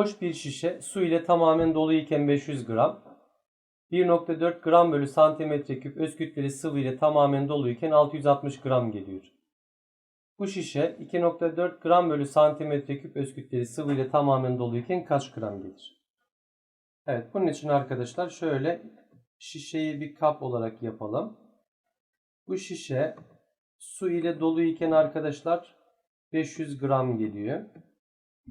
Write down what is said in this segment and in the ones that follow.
Boş bir şişe su ile tamamen dolu iken 500 gram. 1.4 gram bölü santimetre küp öz kütleli sıvı ile tamamen dolu iken 660 gram geliyor. Bu şişe 2.4 gram bölü santimetre küp öz kütleli sıvı ile tamamen dolu iken kaç gram gelir? Evet bunun için arkadaşlar şöyle şişeyi bir kap olarak yapalım. Bu şişe su ile dolu iken arkadaşlar 500 gram geliyor.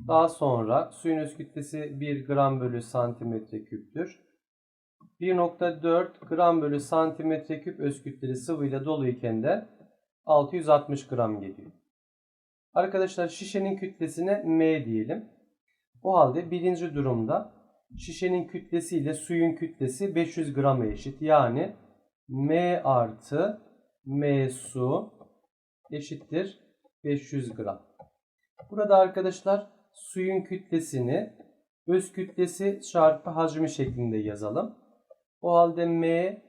Daha sonra suyun öz kütlesi 1 gram bölü santimetre küptür. 1.4 gram bölü santimetre küp öz kütleli sıvıyla dolu iken de 660 gram geliyor. Arkadaşlar şişenin kütlesine M diyelim. O halde birinci durumda şişenin kütlesi ile suyun kütlesi 500 grama eşit. Yani M artı M su eşittir 500 gram. Burada arkadaşlar suyun kütlesini öz kütlesi çarpı hacmi şeklinde yazalım. O halde M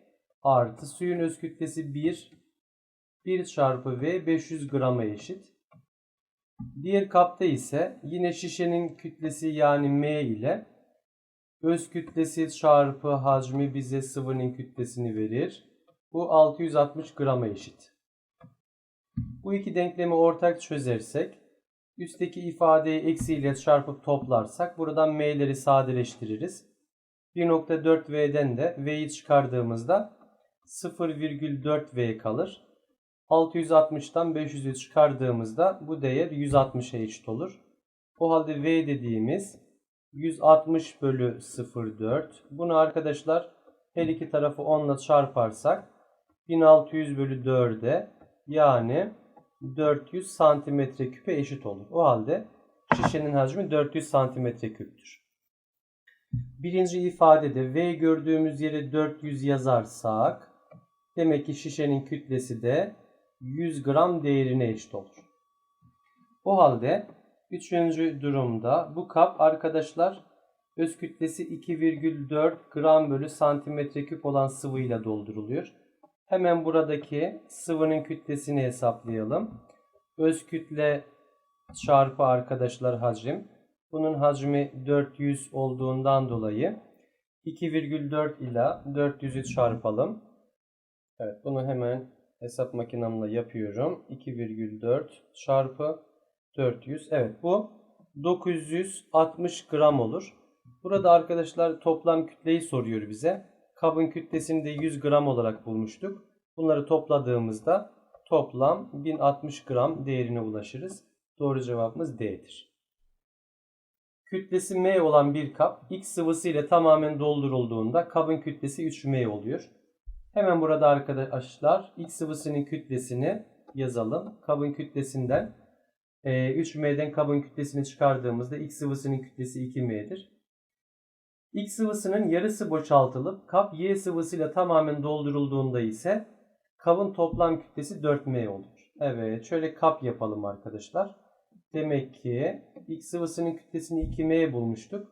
artı suyun öz kütlesi 1 1 çarpı V 500 grama eşit. Diğer kapta ise yine şişenin kütlesi yani M ile öz kütlesi çarpı hacmi bize sıvının kütlesini verir. Bu 660 grama eşit. Bu iki denklemi ortak çözersek üstteki ifadeyi eksiyle çarpıp toplarsak buradan m'leri sadeleştiririz. 1.4v'den de v'yi çıkardığımızda 0,4v kalır. 660'tan 500'ü çıkardığımızda bu değer 160'a eşit olur. O halde v dediğimiz 160 bölü 0,4. Bunu arkadaşlar her iki tarafı 10 ile çarparsak 1600 bölü 4'e yani 400 santimetre küpe eşit olur. O halde şişenin hacmi 400 santimetre küptür. Birinci ifadede V gördüğümüz yere 400 yazarsak demek ki şişenin kütlesi de 100 gram değerine eşit olur. O halde üçüncü durumda bu kap arkadaşlar öz kütlesi 2,4 gram bölü santimetre küp olan sıvıyla dolduruluyor. Hemen buradaki sıvının kütlesini hesaplayalım. Öz kütle çarpı arkadaşlar hacim. Bunun hacmi 400 olduğundan dolayı 2,4 ile 400'ü çarpalım. Evet bunu hemen hesap makinamla yapıyorum. 2,4 çarpı 400. Evet bu 960 gram olur. Burada arkadaşlar toplam kütleyi soruyor bize. Kabın kütlesini de 100 gram olarak bulmuştuk. Bunları topladığımızda toplam 1060 gram değerine ulaşırız. Doğru cevabımız D'dir. Kütlesi M olan bir kap X sıvısı ile tamamen doldurulduğunda kabın kütlesi 3M oluyor. Hemen burada arkadaşlar X sıvısının kütlesini yazalım. Kabın kütlesinden 3M'den kabın kütlesini çıkardığımızda X sıvısının kütlesi 2M'dir. X sıvısının yarısı boşaltılıp kap Y sıvısıyla tamamen doldurulduğunda ise kabın toplam kütlesi 4M olur. Evet şöyle kap yapalım arkadaşlar. Demek ki X sıvısının kütlesini 2M bulmuştuk.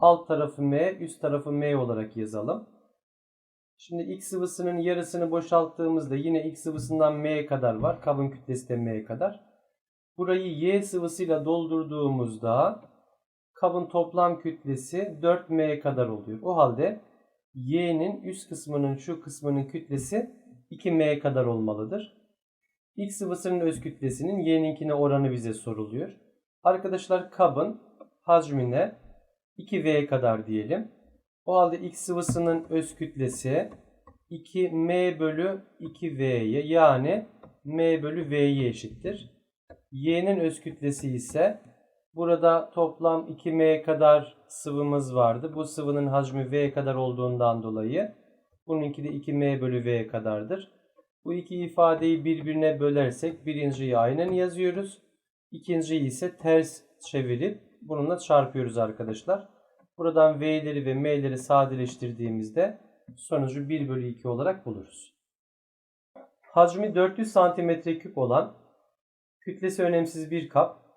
Alt tarafı M, üst tarafı M olarak yazalım. Şimdi X sıvısının yarısını boşalttığımızda yine X sıvısından M kadar var. Kabın kütlesi de M kadar. Burayı Y sıvısıyla doldurduğumuzda kabın toplam kütlesi 4M kadar oluyor. O halde Y'nin üst kısmının şu kısmının kütlesi 2M kadar olmalıdır. X sıvısının öz kütlesinin Y'ninkine oranı bize soruluyor. Arkadaşlar kabın hacmine 2V kadar diyelim. O halde X sıvısının öz kütlesi 2M bölü 2V'ye yani M bölü V'ye eşittir. Y'nin öz kütlesi ise burada toplam 2M kadar sıvımız vardı. Bu sıvının hacmi V kadar olduğundan dolayı bununki de 2M bölü V kadardır. Bu iki ifadeyi birbirine bölersek birinciyi aynen yazıyoruz. İkinciyi ise ters çevirip bununla çarpıyoruz arkadaşlar. Buradan V'leri ve M'leri sadeleştirdiğimizde sonucu 1 bölü 2 olarak buluruz. Hacmi 400 cm küp olan kütlesi önemsiz bir kap.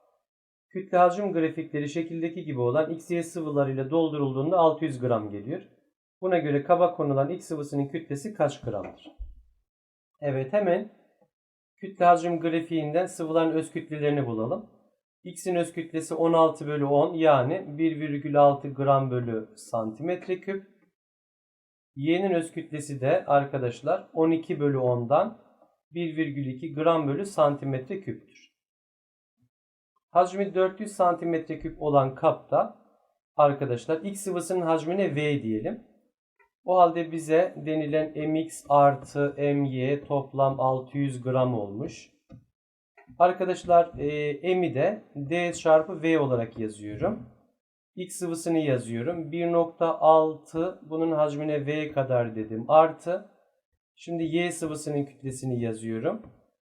Kütle hacim grafikleri şekildeki gibi olan XY sıvılarıyla doldurulduğunda 600 gram geliyor. Buna göre kaba konulan X sıvısının kütlesi kaç gramdır? Evet hemen kütle hacim grafiğinden sıvıların öz kütlelerini bulalım. X'in öz kütlesi 16 bölü 10 yani 1,6 gram bölü santimetre küp. Y'nin öz kütlesi de arkadaşlar 12 bölü 10'dan 1,2 gram bölü santimetre küptür. Hacmi 400 santimetre küp olan kapta arkadaşlar X sıvısının hacmine V diyelim. O halde bize denilen mx artı my toplam 600 gram olmuş. Arkadaşlar e, m'i de d çarpı v olarak yazıyorum. X sıvısını yazıyorum. 1.6 bunun hacmine v kadar dedim. Artı şimdi y sıvısının kütlesini yazıyorum.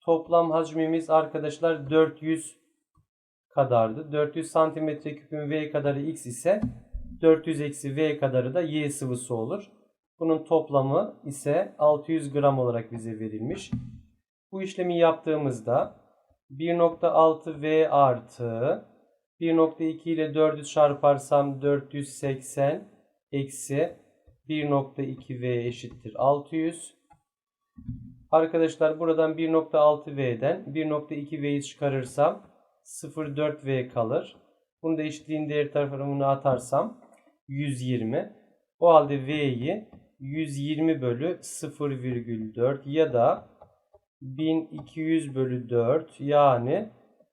Toplam hacmimiz arkadaşlar 400 kadardı. 400 santimetre küpün v kadarı x ise 400 eksi v kadarı da y sıvısı olur. Bunun toplamı ise 600 gram olarak bize verilmiş. Bu işlemi yaptığımızda 1.6 v artı 1.2 ile 4'ü çarparsam 480 eksi 1.2 v eşittir 600. Arkadaşlar buradan 1.6 v'den 1.2 v'yi çıkarırsam 0.4 v kalır. Bunu da eşitliğin değer tarafına atarsam 120. O halde v'yi 120 bölü 0,4 ya da 1200 bölü 4 yani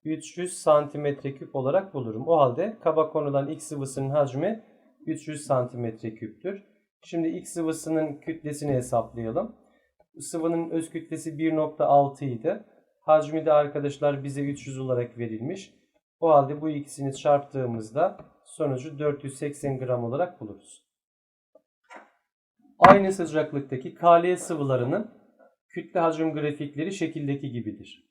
300 santimetre küp olarak bulurum. O halde kaba konulan X sıvısının hacmi 300 santimetre küptür. Şimdi X sıvısının kütlesini hesaplayalım. Sıvının öz kütlesi 1.6 idi. Hacmi de arkadaşlar bize 300 olarak verilmiş. O halde bu ikisini çarptığımızda sonucu 480 gram olarak buluruz. Aynı sıcaklıktaki Kl sıvılarının kütle hacim grafikleri şekildeki gibidir.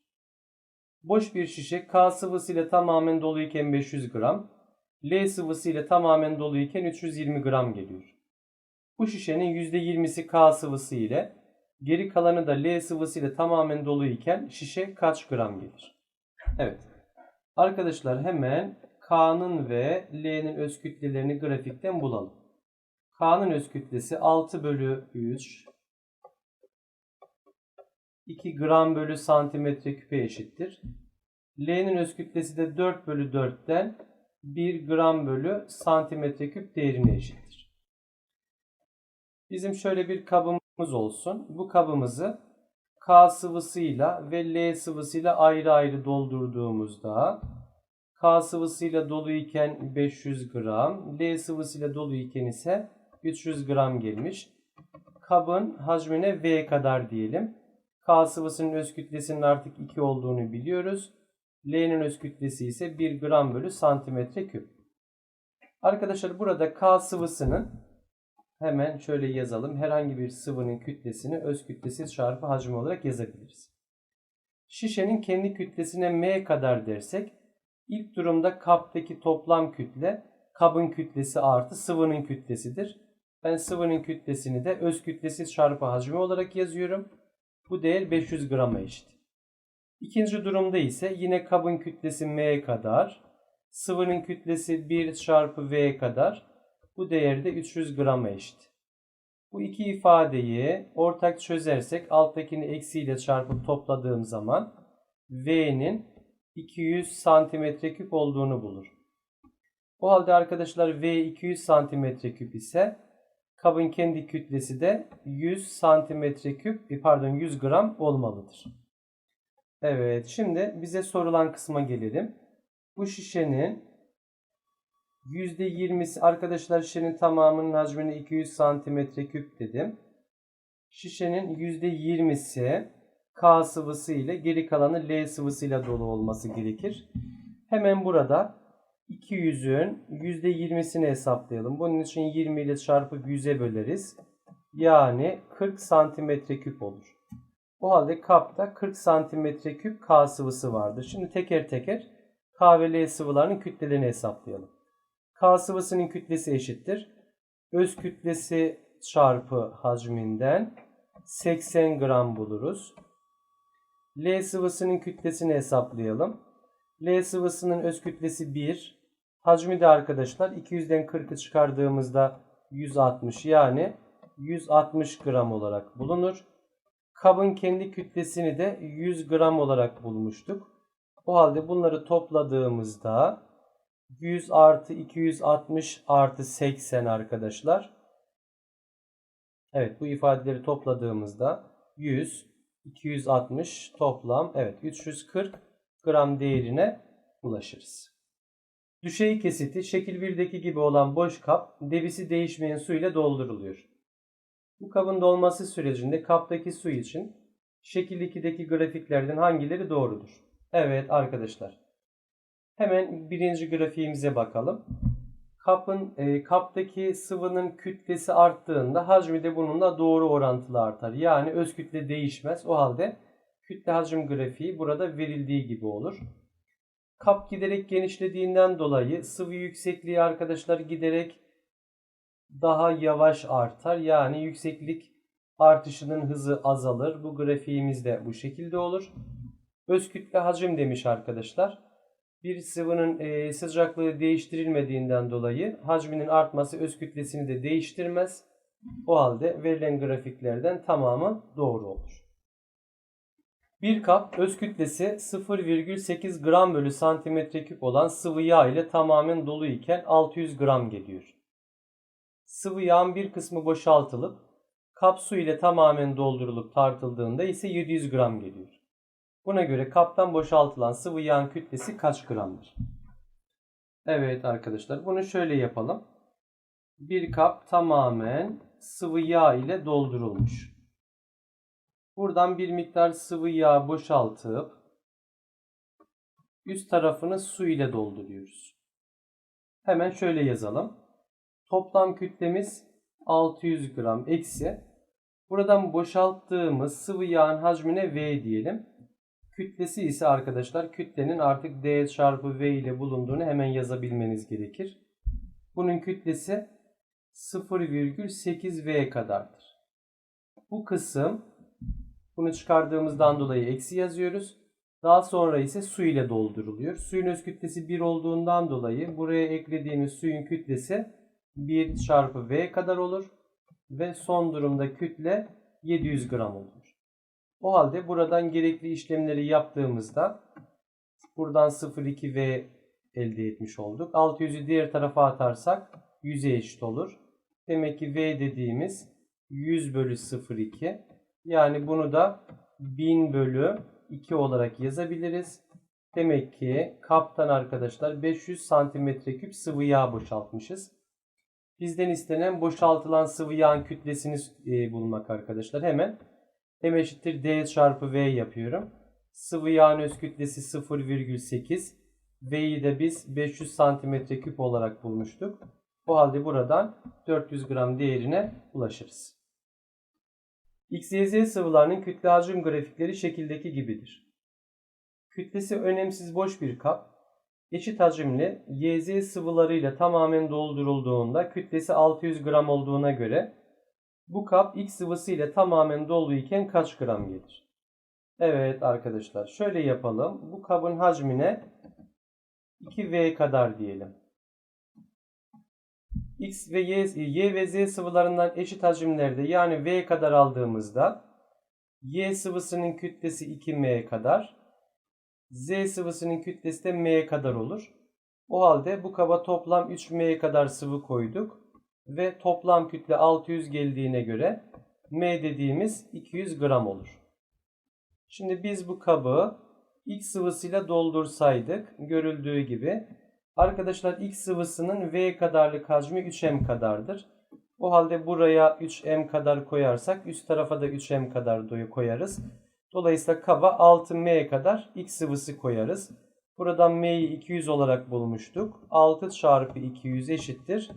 Boş bir şişe K sıvısı ile tamamen doluyken 500 gram, L sıvısı ile tamamen doluyken 320 gram geliyor. Bu şişenin %20'si K sıvısı ile, geri kalanı da L sıvısı ile tamamen doluyken şişe kaç gram gelir? Evet. Arkadaşlar hemen K'nın ve L'nin öz kütlelerini grafikten bulalım. K'nın öz kütlesi 6 bölü 3 2 gram bölü santimetre küpe eşittir. L'nin öz kütlesi de 4 bölü 4'ten 1 gram bölü santimetre küp değerine eşittir. Bizim şöyle bir kabımız olsun. Bu kabımızı K sıvısıyla ve L sıvısıyla ayrı ayrı doldurduğumuzda K sıvısıyla doluyken 500 gram, L sıvısıyla doluyken ise 300 gram gelmiş. Kabın hacmine V kadar diyelim. K sıvısının öz kütlesinin artık 2 olduğunu biliyoruz. L'nin öz kütlesi ise 1 gram bölü santimetre küp. Arkadaşlar burada K sıvısının hemen şöyle yazalım. Herhangi bir sıvının kütlesini öz kütlesi çarpı hacmi olarak yazabiliriz. Şişenin kendi kütlesine M kadar dersek ilk durumda kaptaki toplam kütle kabın kütlesi artı sıvının kütlesidir. Ben sıvının kütlesini de öz kütlesi çarpı hacmi olarak yazıyorum. Bu değer 500 grama eşit. İkinci durumda ise yine kabın kütlesi m kadar, sıvının kütlesi 1 çarpı v kadar. Bu değer de 300 grama eşit. Bu iki ifadeyi ortak çözersek alttakini eksiyle çarpıp topladığım zaman v'nin 200 santimetre küp olduğunu bulur. O halde arkadaşlar v 200 santimetre küp ise kabın kendi kütlesi de 100 santimetre küp e, pardon 100 gram olmalıdır. Evet şimdi bize sorulan kısma gelelim. Bu şişenin %20'si arkadaşlar şişenin tamamının hacmini 200 santimetre küp dedim. Şişenin %20'si K sıvısı ile geri kalanı L sıvısıyla dolu olması gerekir. Hemen burada 200'ün %20'sini hesaplayalım. Bunun için 20 ile çarpıp 100'e böleriz. Yani 40 santimetre küp olur. O halde kapta 40 santimetre küp K sıvısı vardır. Şimdi teker teker K ve L sıvılarının kütlelerini hesaplayalım. K sıvısının kütlesi eşittir. Öz kütlesi çarpı hacminden 80 gram buluruz. L sıvısının kütlesini hesaplayalım. L sıvısının öz kütlesi 1. Hacmi de arkadaşlar 200'den 40'ı çıkardığımızda 160 yani 160 gram olarak bulunur. Kabın kendi kütlesini de 100 gram olarak bulmuştuk. O halde bunları topladığımızda 100 artı 260 artı 80 arkadaşlar. Evet bu ifadeleri topladığımızda 100, 260 toplam evet 340 gram değerine ulaşırız. Düşey kesiti şekil 1'deki gibi olan boş kap debisi değişmeyen su ile dolduruluyor. Bu kabın dolması sürecinde kaptaki su için şekil 2'deki grafiklerden hangileri doğrudur? Evet arkadaşlar. Hemen birinci grafiğimize bakalım. Kapın e, kaptaki sıvının kütlesi arttığında hacmi de bununla doğru orantılı artar. Yani öz kütle değişmez. O halde kütle hacim grafiği burada verildiği gibi olur. Kap giderek genişlediğinden dolayı sıvı yüksekliği arkadaşlar giderek daha yavaş artar. Yani yükseklik artışının hızı azalır. Bu grafiğimiz de bu şekilde olur. Öz kütle hacim demiş arkadaşlar. Bir sıvının e, sıcaklığı değiştirilmediğinden dolayı hacminin artması öz kütlesini de değiştirmez. O halde verilen grafiklerden tamamı doğru olur. Bir kap öz kütlesi 0,8 gram bölü santimetre küp olan sıvı yağ ile tamamen dolu iken 600 gram geliyor. Sıvı yağın bir kısmı boşaltılıp kap su ile tamamen doldurulup tartıldığında ise 700 gram geliyor. Buna göre kaptan boşaltılan sıvı yağın kütlesi kaç gramdır? Evet arkadaşlar bunu şöyle yapalım. Bir kap tamamen sıvı yağ ile doldurulmuş. Buradan bir miktar sıvı yağ boşaltıp üst tarafını su ile dolduruyoruz. Hemen şöyle yazalım. Toplam kütlemiz 600 gram eksi. Buradan boşalttığımız sıvı yağın hacmine V diyelim. Kütlesi ise arkadaşlar kütlenin artık D çarpı V ile bulunduğunu hemen yazabilmeniz gerekir. Bunun kütlesi 0,8 V kadardır. Bu kısım bunu çıkardığımızdan dolayı eksi yazıyoruz. Daha sonra ise su ile dolduruluyor. Suyun öz kütlesi 1 olduğundan dolayı buraya eklediğimiz suyun kütlesi 1 çarpı V kadar olur. Ve son durumda kütle 700 gram olur. O halde buradan gerekli işlemleri yaptığımızda buradan 0,2V elde etmiş olduk. 600'ü diğer tarafa atarsak 100'e eşit olur. Demek ki V dediğimiz 100 bölü 0,2. Yani bunu da 1000 bölü 2 olarak yazabiliriz. Demek ki kaptan arkadaşlar 500 santimetre küp sıvı yağ boşaltmışız. Bizden istenen boşaltılan sıvı yağın kütlesini e, bulmak arkadaşlar. Hemen M eşittir D çarpı V yapıyorum. Sıvı yağın öz kütlesi 0,8. V'yi de biz 500 santimetre küp olarak bulmuştuk. O halde buradan 400 gram değerine ulaşırız. X, Y, Z sıvılarının kütle hacim grafikleri şekildeki gibidir. Kütlesi önemsiz boş bir kap, eşit hacimli Y, Z sıvılarıyla tamamen doldurulduğunda kütlesi 600 gram olduğuna göre bu kap X sıvısı ile tamamen doluyken kaç gram gelir? Evet arkadaşlar şöyle yapalım. Bu kabın hacmine 2V kadar diyelim. X ve Y, Y ve Z sıvılarından eşit hacimlerde yani V kadar aldığımızda Y sıvısının kütlesi 2M kadar. Z sıvısının kütlesi de M kadar olur. O halde bu kaba toplam 3M kadar sıvı koyduk ve toplam kütle 600 geldiğine göre M dediğimiz 200 gram olur. Şimdi biz bu kabı X sıvısıyla doldursaydık görüldüğü gibi arkadaşlar X sıvısının V kadarlık hacmi 3M kadardır. O halde buraya 3M kadar koyarsak üst tarafa da 3M kadar koyarız. Dolayısıyla kaba 6M kadar X sıvısı koyarız. Buradan M'yi 200 olarak bulmuştuk. 6 çarpı 200 eşittir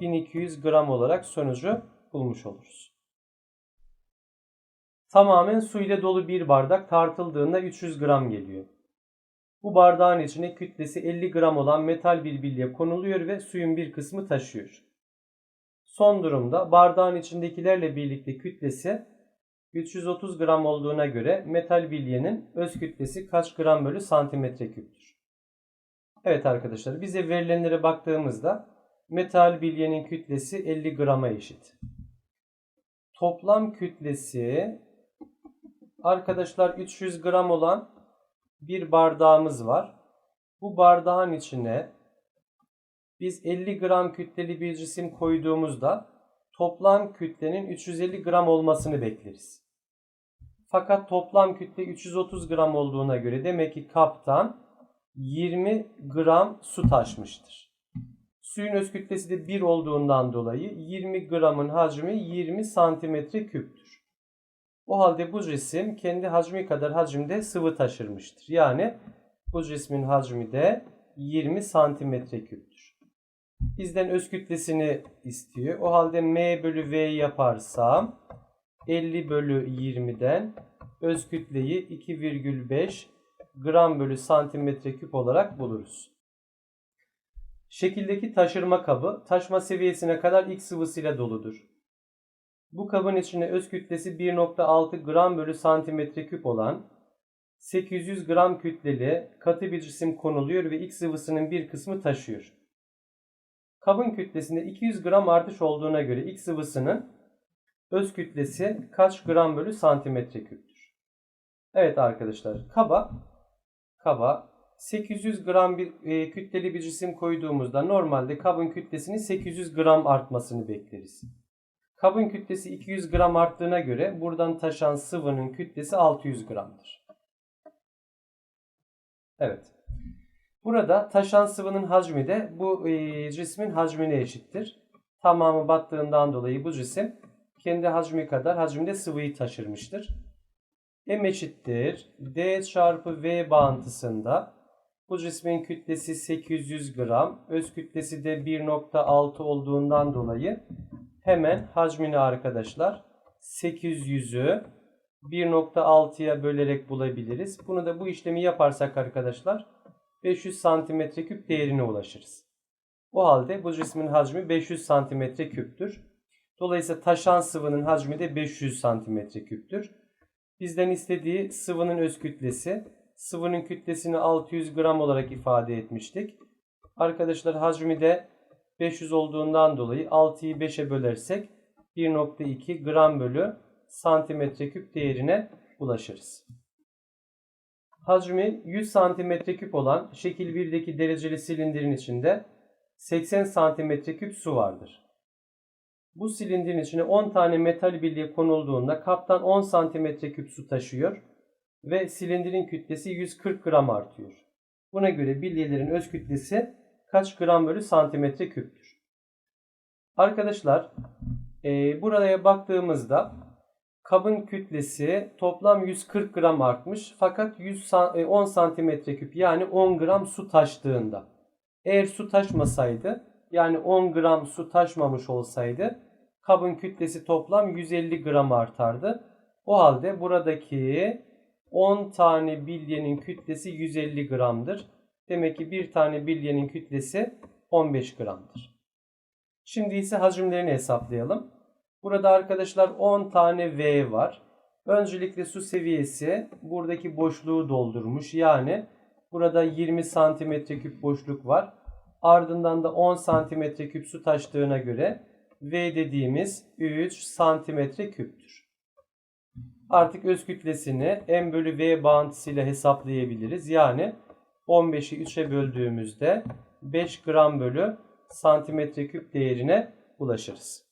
1200 gram olarak sonucu bulmuş oluruz. Tamamen su ile dolu bir bardak tartıldığında 300 gram geliyor. Bu bardağın içine kütlesi 50 gram olan metal bir bilye konuluyor ve suyun bir kısmı taşıyor. Son durumda bardağın içindekilerle birlikte kütlesi 330 gram olduğuna göre metal bilyenin öz kütlesi kaç gram bölü santimetre küptür? Evet arkadaşlar bize verilenlere baktığımızda metal bilyenin kütlesi 50 grama eşit. Toplam kütlesi arkadaşlar 300 gram olan bir bardağımız var. Bu bardağın içine biz 50 gram kütleli bir cisim koyduğumuzda toplam kütlenin 350 gram olmasını bekleriz. Fakat toplam kütle 330 gram olduğuna göre demek ki kaptan 20 gram su taşmıştır. Suyun öz kütlesi de 1 olduğundan dolayı 20 gramın hacmi 20 santimetre küptür. O halde bu cisim kendi hacmi kadar hacimde sıvı taşırmıştır. Yani bu cismin hacmi de 20 santimetre küptür. Bizden öz kütlesini istiyor. O halde m bölü v yaparsam 50 bölü 20'den öz kütleyi 2,5 gram bölü santimetre küp olarak buluruz. Şekildeki taşırma kabı taşma seviyesine kadar X sıvısıyla doludur. Bu kabın içine öz kütlesi 1.6 gram bölü santimetre küp olan 800 gram kütleli katı bir cisim konuluyor ve X sıvısının bir kısmı taşıyor. Kabın kütlesinde 200 gram artış olduğuna göre X sıvısının öz kütlesi kaç gram bölü santimetre küptür? Evet arkadaşlar kaba kaba 800 gram bir e, kütleli bir cisim koyduğumuzda normalde kabın kütlesinin 800 gram artmasını bekleriz. Kabın kütlesi 200 gram arttığına göre buradan taşan sıvının kütlesi 600 gramdır. Evet. Burada taşan sıvının hacmi de bu e, cismin hacmine eşittir. Tamamı battığından dolayı bu cisim kendi hacmi kadar hacimde sıvıyı taşırmıştır. M eşittir D çarpı V bağıntısında bu cismin kütlesi 800 gram, öz kütlesi de 1.6 olduğundan dolayı hemen hacmini arkadaşlar 800'ü 1.6'ya bölerek bulabiliriz. Bunu da bu işlemi yaparsak arkadaşlar 500 santimetre küp değerine ulaşırız. O halde bu cismin hacmi 500 santimetre küptür. Dolayısıyla taşan sıvının hacmi de 500 santimetre küptür. Bizden istediği sıvının öz kütlesi. Sıvının kütlesini 600 gram olarak ifade etmiştik. Arkadaşlar hacmi de 500 olduğundan dolayı 6'yı 5'e bölersek 1.2 gram bölü santimetre küp değerine ulaşırız. Hacmi 100 santimetre küp olan şekil 1'deki dereceli silindirin içinde 80 santimetre küp su vardır. Bu silindirin içine 10 tane metal bilye konulduğunda kaptan 10 santimetre küp su taşıyor ve silindirin kütlesi 140 gram artıyor. Buna göre bilyelerin öz kütlesi kaç gram bölü santimetre küptür? Arkadaşlar e, buraya baktığımızda kabın kütlesi toplam 140 gram artmış fakat 100, 10 santimetre küp yani 10 gram su taştığında eğer su taşmasaydı yani 10 gram su taşmamış olsaydı kabın kütlesi toplam 150 gram artardı. O halde buradaki 10 tane bilyenin kütlesi 150 gramdır. Demek ki bir tane bilyenin kütlesi 15 gramdır. Şimdi ise hacimlerini hesaplayalım. Burada arkadaşlar 10 tane V var. Öncelikle su seviyesi buradaki boşluğu doldurmuş. Yani burada 20 santimetre küp boşluk var. Ardından da 10 santimetre küp su taştığına göre V dediğimiz 3 santimetre küptür. Artık öz kütlesini M bölü V bağıntısıyla hesaplayabiliriz. Yani 15'i 3'e böldüğümüzde 5 gram bölü santimetre küp değerine ulaşırız.